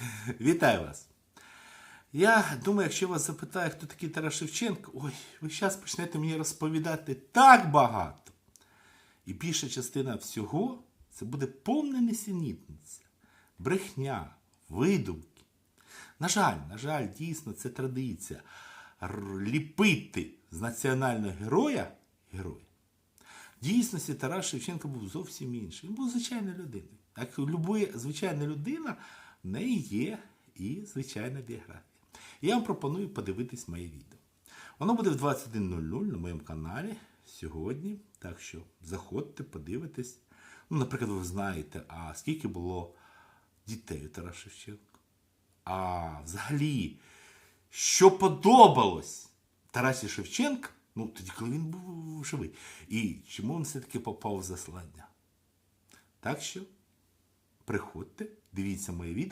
Вітаю вас! Я думаю, якщо вас запитаю, хто такий Тарас Шевченко, ой, ви зараз почнете мені розповідати так багато. І більша частина всього це буде повна несенітниця, брехня, видумки. На жаль, на жаль, дійсно, це традиція. Ліпити з національного героя героя. Дійсності Тарас Шевченко був зовсім інший. Він був звичайною людиною. Як люба звичайна людина, в неї є і звичайна біографія. Я вам пропоную подивитись моє відео. Воно буде в 21.00 на моєму каналі сьогодні. Так що заходьте, подивитесь. Ну, наприклад, ви знаєте, а скільки було дітей у Тараса Шевченка? А взагалі, що подобалось Тарасі Шевченка, ну тоді, коли він був живий. І чому він все-таки попав в заслання? Так що приходьте, дивіться моє відео.